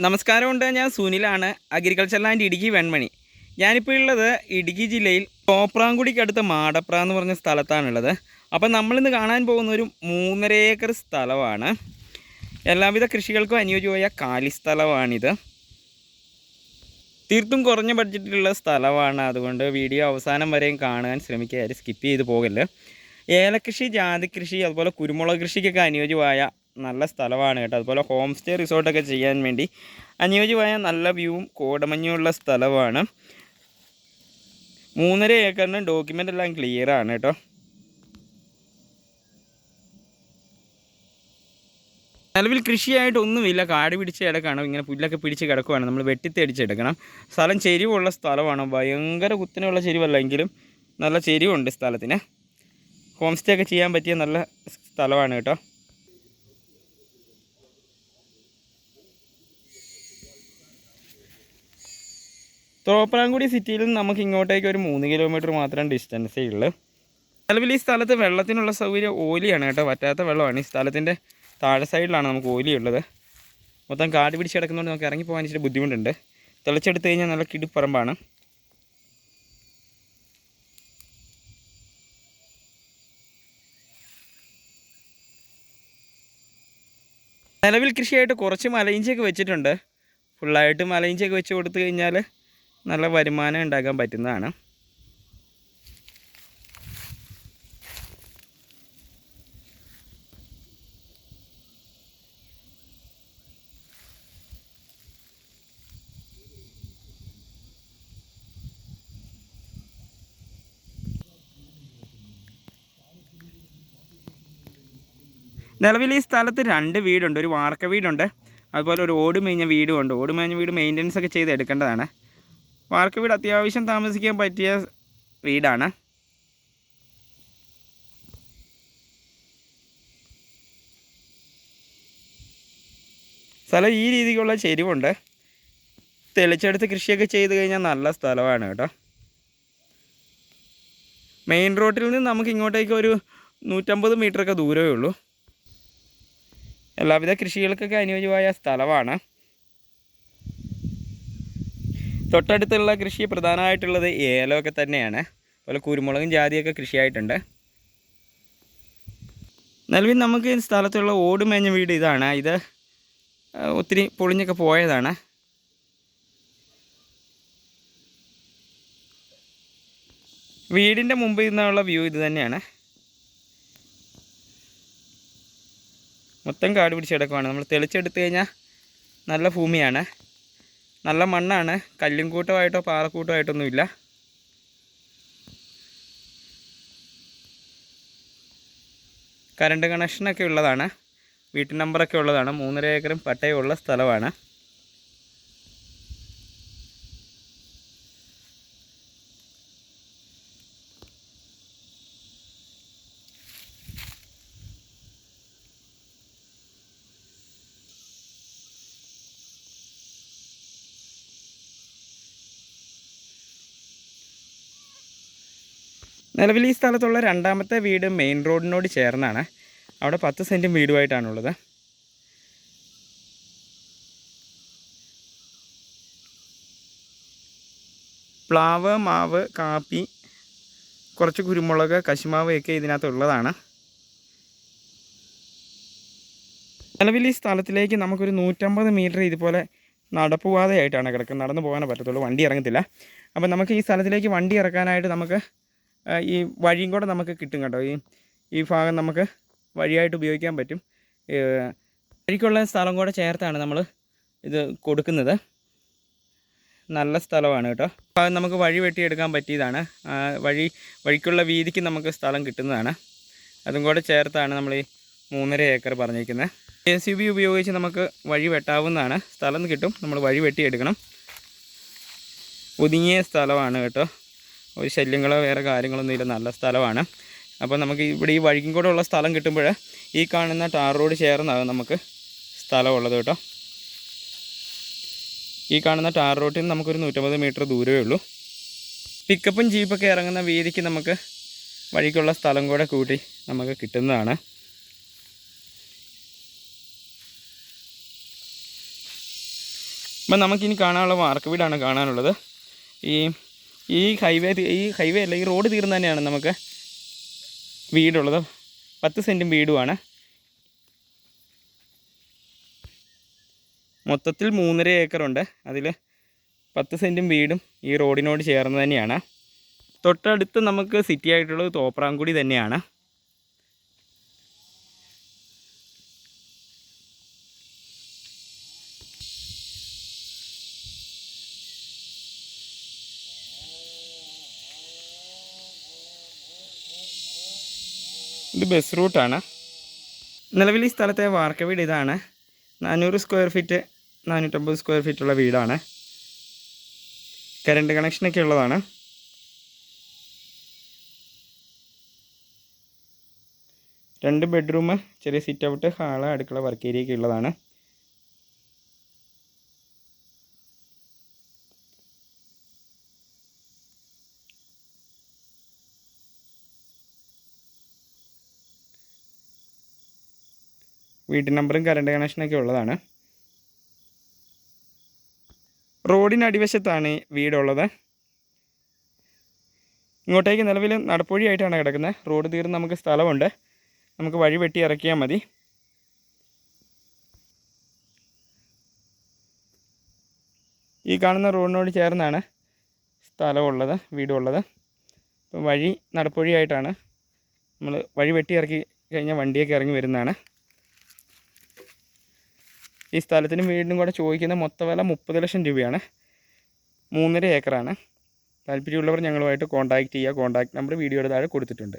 നമസ്കാരമുണ്ട്. ഞാൻ സുനിലാണ് അഗ്രികൾച്ചർ ലാൻഡ് ഇടുക്കി വെൺമണി. ഞാനിപ്പോൾ ഉള്ളത് ഇടുക്കി ജില്ലയിൽ തോപ്രാങ്കുടിക്കടുത്ത് മാടപ്ര എന്ന് പറഞ്ഞ സ്ഥലത്താണുള്ളത്. അപ്പം നമ്മളിന്ന് കാണാൻ പോകുന്ന ഒരു മൂന്നര ഏക്കർ സ്ഥലമാണ്. എല്ലാവിധ കൃഷികൾക്കും അനുയോജ്യമായ കാലി സ്ഥലമാണിത് തീർത്തും കുറഞ്ഞ ബഡ്ജറ്റിലുള്ള സ്ഥലമാണ്. അതുകൊണ്ട് വീഡിയോ അവസാനം വരെയും കാണാൻ ശ്രമിക്കുക. ആരും സ്കിപ്പ് ചെയ്ത് പോകല്ല് ജാതി കൃഷി അതുപോലെ കുരുമുളക് കൃഷിക്കൊക്കെ അനുയോജ്യമായ നല്ല സ്ഥലമാണ് കേട്ടോ. അതുപോലെ ഹോം സ്റ്റേ റിസോർട്ടൊക്കെ ചെയ്യാൻ വേണ്ടി അനുയോജ്യമായ നല്ല വ്യൂവും കോടമഞ്ഞുള്ള സ്ഥലമാണ്. മൂന്നര ഏക്കറിന് ഡോക്യുമെന്റ് എല്ലാം ക്ലിയർ ആണ് കേട്ടോ. നിലവിൽ കൃഷിയായിട്ട് ഒന്നുമില്ല കാട് പിടിച്ച് കിടക്കണം. ഇങ്ങനെ പുല്ലൊക്കെ പിടിച്ച് കിടക്കുവാണ്. നമ്മൾ വെട്ടിത്തേടിച്ചെടുക്കണം. സ്ഥലം ചെരിവുള്ള സ്ഥലമാണ്. ഭയങ്കര കുത്തനെയുള്ള ചെരിവല്ല എങ്കിലും നല്ല ചെരിവുണ്ട് സ്ഥലത്തിന്. ഹോം സ്റ്റേ ഒക്കെ ചെയ്യാൻ പറ്റിയ നല്ല സ്ഥലമാണ് കേട്ടോ. തോപ്രാങ്കുടി സിറ്റിയിൽ നിന്ന് നമുക്ക് ഇങ്ങോട്ടേക്ക് ഒരു മൂന്ന് കിലോമീറ്റർ മാത്രം ഡിസ്റ്റൻസേ ഉള്ളൂ. നിലവിൽ ഈ സ്ഥലത്ത് വെള്ളത്തിനുള്ള സൗകര്യം ഓലിയാണ് കേട്ടോ. പറ്റാത്ത വെള്ളമാണ്. ഈ സ്ഥലത്തിന്റെ താഴെ സൈഡിലാണ് നമുക്ക് ഓലിയുള്ളത്. മൊത്തം കാട് പിടിച്ച് കിടക്കുന്നതുകൊണ്ട് നമുക്ക് ഇറങ്ങി പോകാൻ ഇച്ചിരി ബുദ്ധിമുട്ടുണ്ട്. തിളച്ചെടുത്ത് കഴിഞ്ഞാൽ നല്ല കിടിപ്പറമ്പാണ്. നിലവിൽ കൃഷിയായിട്ട് കുറച്ച് മലയിഞ്ചിയൊക്കെ വെച്ചിട്ടുണ്ട്. ഫുള്ളായിട്ട് മലയിഞ്ചിയൊക്കെ വെച്ച് കൊടുത്തു കഴിഞ്ഞാൽ നല്ല വരുമാനം ഉണ്ടാക്കാൻ പറ്റുന്നതാണ്. നിലവിൽ ഈ സ്ഥലത്ത് രണ്ട് വീടുണ്ട്. ഒരു വാർക്ക വീടുണ്ട്. അതുപോലെ ഒരു ഓട് മേഞ്ഞ വീടും ഉണ്ട്. ഓട് മേഞ്ഞ വീട് മെയിന്റനൻസ് ഒക്കെ ചെയ്ത് എടുക്കേണ്ടതാണ്. വാർക്ക വീട് അത്യാവശ്യം താമസിക്കാൻ പറ്റിയ വീടാണ്. സ്ഥലം ഈ രീതിക്കുള്ള ചെരിവുണ്ട്. തെളിച്ചെടുത്ത് കൃഷിയൊക്കെ ചെയ്ത് കഴിഞ്ഞാൽ നല്ല സ്ഥലമാണ് കേട്ടോ. മെയിൻ റോഡിൽ നിന്ന് നമുക്ക് ഇങ്ങോട്ടേക്ക് ഒരു നൂറ്റമ്പത് മീറ്ററൊക്കെ ദൂരമേ ഉള്ളൂ. എല്ലാവിധ കൃഷികൾക്കൊക്കെ അനുയോജ്യമായ സ്ഥലമാണ്. തൊട്ടടുത്തുള്ള കൃഷി പ്രധാനമായിട്ടുള്ളത് ഏലമൊക്കെ തന്നെയാണ്. അതുപോലെ കുരുമുളകും ജാതിയൊക്കെ കൃഷിയായിട്ടുണ്ട്. നിലവിൽ നമുക്ക് സ്ഥലത്തുള്ള ഓട് മേഞ്ഞ വീട് ഇതാണ്. ഇത് ഒത്തിരി പൊളിഞ്ഞൊക്കെ പോയതാണ്. വീടിന്റെ മുമ്പിൽ നിന്നുള്ള വ്യൂ ഇത് തന്നെയാണ്. മൊത്തം കാട് പിടിച്ച് കിടക്കുവാണ്. നമ്മൾ തെളിച്ചെടുത്തു കഴിഞ്ഞാൽ നല്ല ഭൂമിയാണ്. നല്ല മണ്ണാണ്. കല്ലും കൂട്ടമായിട്ടോ പാറക്കൂട്ടമായിട്ടൊന്നുമില്ല കറണ്ട് കണക്ഷനൊക്കെ ഉള്ളതാണ്. വീട്ടു നമ്പറൊക്കെ ഉള്ളതാണ്. മൂന്നര ഏക്കറും പട്ടയമുള്ള സ്ഥലമാണ്. നിലവിൽ ഈ സ്ഥലത്തുള്ള രണ്ടാമത്തെ വീട് മെയിൻ റോഡിനോട് ചേർന്നാണ്. അവിടെ പത്ത് സെന്റും വീടുമായിട്ടാണുള്ളത്. പ്ലാവ് മാവ് കാപ്പി കുറച്ച് കുരുമുളക് കശുമാവയൊക്കെ ഇതിനകത്തുള്ളതാണ്. നിലവിൽ ഈ സ്ഥലത്തിലേക്ക് നമുക്കൊരു നൂറ്റമ്പത് മീറ്റർ ഇതുപോലെ നടപ്പുപാതയായിട്ടാണ് കിടക്കുന്നത്. നടന്നു പോകാനേ പറ്റത്തുള്ളൂ. വണ്ടി ഇറങ്ങത്തില്ല. അപ്പം നമുക്ക് ഈ സ്ഥലത്തിലേക്ക് വണ്ടി ഇറക്കാനായിട്ട് നമുക്ക് ഈ വഴിയും കൂടെ നമുക്ക് കിട്ടും കേട്ടോ. ഈ ഈ ഭാഗം നമുക്ക് വഴിയായിട്ട് ഉപയോഗിക്കാൻ പറ്റും. വഴിക്കുള്ള സ്ഥലം കൂടെ ചേർത്താണ് നമ്മൾ ഇത് കൊടുക്കുന്നത്. നല്ല സ്ഥലമാണ് കേട്ടോ. അപ്പോൾ നമുക്ക് വഴി വെട്ടിയെടുക്കാൻ പറ്റിയതാണ്. വഴി വഴിക്കുള്ള വീതിക്ക് നമുക്ക് സ്ഥലം കിട്ടുന്നതാണ്. അതും കൂടെ ചേർത്താണ് നമ്മൾ ഈ മൂന്നര ഏക്കർ പറഞ്ഞിരിക്കുന്നത്. ജെ സി ബി ഉപയോഗിച്ച് നമുക്ക് വഴി വെട്ടാവുന്നതാണ്. സ്ഥലം കിട്ടും. നമ്മൾ വഴി വെട്ടിയെടുക്കണം. ഒതുങ്ങിയ സ്ഥലമാണ് കേട്ടോ. ഒരു ശല്യങ്ങളോ വേറെ കാര്യങ്ങളൊന്നുമില്ല നല്ല സ്ഥലമാണ്. അപ്പോൾ നമുക്ക് ഇവിടെ ഈ വഴിക്കും കൂടെ ഉള്ള സ്ഥലം കിട്ടുമ്പോൾ ഈ കാണുന്ന ടാർ റോഡ് ചേർന്നാകും നമുക്ക് സ്ഥലമുള്ളത് കേട്ടോ. ഈ കാണുന്ന ടാർ റോഡിൽ നിന്ന് നമുക്കൊരു നൂറ്റമ്പത് മീറ്റർ ദൂരമേ ഉള്ളൂ. പിക്കപ്പും ജീപ്പൊക്കെ ഇറങ്ങുന്ന വീതിക്ക് നമുക്ക് വഴിക്കുള്ള സ്ഥലം കൂടെ കൂട്ടി നമുക്ക് കിട്ടുന്നതാണ്. അപ്പം നമുക്കിനി കാണാനുള്ള വാർക്ക വീടാണ് കാണാനുള്ളത്. ഈ ഈ ഹൈവേ ഈ ഹൈവേ അല്ല ഈ റോഡ് തീർന്ന് തന്നെയാണ് നമുക്ക് വീടുള്ളത്. പത്ത് സെന്റും വീടുമാണ്. മൊത്തത്തിൽ മൂന്നര ഏക്കറുണ്ട് അതിൽ പത്ത് സെന്റും വീടും ഈ റോഡിനോട് ചേർന്ന് തന്നെയാണ്. തൊട്ടടുത്ത് നമുക്ക് സിറ്റി ആയിട്ടുള്ളത് തോപ്രാംകുടി തന്നെയാണ്. ഇത് ബസ് റൂട്ടാണ് നിലവിൽ ഈ സ്ഥലത്തെ വാർക്ക വീട് ഇതാണ്. നാനൂറ് സ്ക്വയർ ഫീറ്റ് നാനൂറ്റമ്പത് സ്ക്വയർ ഫീറ്റുള്ള വീടാണ്. കറണ്ട് കണക്ഷനൊക്കെ ഉള്ളതാണ്. രണ്ട് ബെഡ്റൂം ചെറിയ സിറ്റ് ഔട്ട് ഹാൾ അടുക്കള വർക്ക് ഏരിയ ഒക്കെ ഉള്ളതാണ്. വീട്ടു നമ്പറും കറണ്ട് കണക്ഷനൊക്കെ ഉള്ളതാണ്. റോഡിന് അടിവശത്താണ് ഈ വീടുള്ളത്. ഇങ്ങോട്ടേക്ക് നിലവിൽ നടപ്പുഴയായിട്ടാണ് കിടക്കുന്നത്. റോഡ് തീർന്ന് നമുക്ക് സ്ഥലമുണ്ട്. നമുക്ക് വഴി വെട്ടി ഇറക്കിയാൽ മതി. ഈ കാണുന്ന റോഡിനോട് ചേർന്നാണ് സ്ഥലമുള്ളത് വീടുള്ളത്. അപ്പം വഴി നടപ്പുഴയായിട്ടാണ്. നമ്മൾ വഴി വെട്ടി ഇറക്കി കഴിഞ്ഞാൽ വണ്ടിയൊക്കെ ഇറങ്ങി വരുന്നതാണ്. ഈ സ്ഥലത്തിന് വീടിനും കൂടെ ചോദിക്കുന്ന മൊത്ത വില മുപ്പത് ലക്ഷം രൂപയാണ്. മൂന്നര ഏക്കറാണ്. താല്പര്യമുള്ളവർ ഞങ്ങളുമായിട്ട് കോൺടാക്റ്റ് ചെയ്യുക. കോൺടാക്ട് നമ്പർ വീഡിയോയുടെ താഴെ കൊടുത്തിട്ടുണ്ട്.